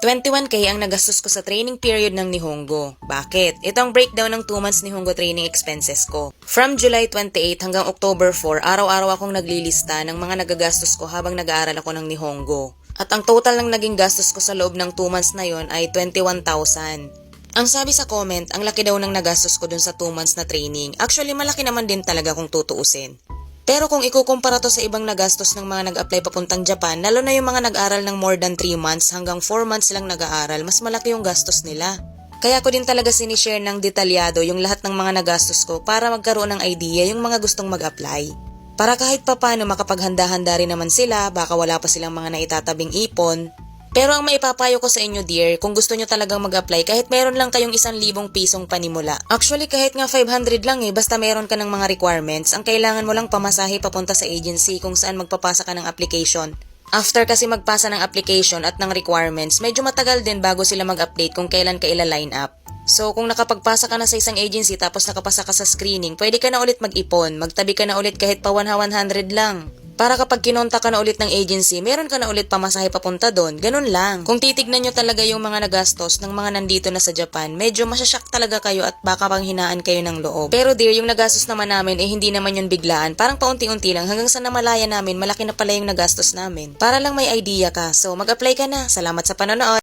21k ang nagastos ko sa training period ng Nihongo. Bakit? Ito ang breakdown ng 2 months Nihongo training expenses ko. From July 28 hanggang October 4, araw-araw akong naglilista ng mga nagagastos ko habang nag-aaral ako ng Nihongo. At ang total ng naging gastos ko sa loob ng 2 months na yon ay 21,000. Ang sabi sa comment, ang laki daw ng nagastos ko dun sa 2 months na training. Actually, malaki naman din talaga kung tutuusin. Pero kung ikukumpara to sa ibang nagastos ng mga nag-apply papuntang Japan, lalo na yung mga nag-aral ng more than 3 months hanggang 4 months lang nag-aaral, mas malaki yung gastos nila. Kaya ko din talaga sinishare ng detalyado yung lahat ng mga nagastos ko para magkaroon ng idea yung mga gustong mag-apply. Para kahit papano makapaghanda-handa rin naman sila, baka wala pa silang mga naitatabing ipon, pero ang maipapayo ko sa inyo dear, kung gusto nyo talagang mag-apply, kahit meron lang kayong isang libong pisong panimula. Actually kahit nga 500 lang eh, basta meron ka ng mga requirements, ang kailangan mo lang pamasahe papunta sa agency kung saan magpapasa ka ng application. After kasi magpasa ng application at ng requirements, medyo matagal din bago sila mag-update kung kailan ka ila-line up. So kung nakapagpasa ka na sa isang agency tapos nakapasa ka sa screening, pwede ka na ulit mag-ipon, magtabi ka na ulit kahit pa 100 lang. Para kapag kinonta ka na ulit ng agency, meron ka na ulit pamasahe papunta doon. Ganun lang. Kung titignan nyo talaga yung mga nagastos ng mga nandito na sa Japan, medyo masyasyak talaga kayo at baka panghinaan kayo ng loob. Pero dear, yung nagastos naman namin, eh hindi naman yun biglaan. Parang paunti-unti lang hanggang sa namalaya namin, malaki na pala yung nagastos namin. Para lang may idea ka. So mag-apply ka na. Salamat sa panonood.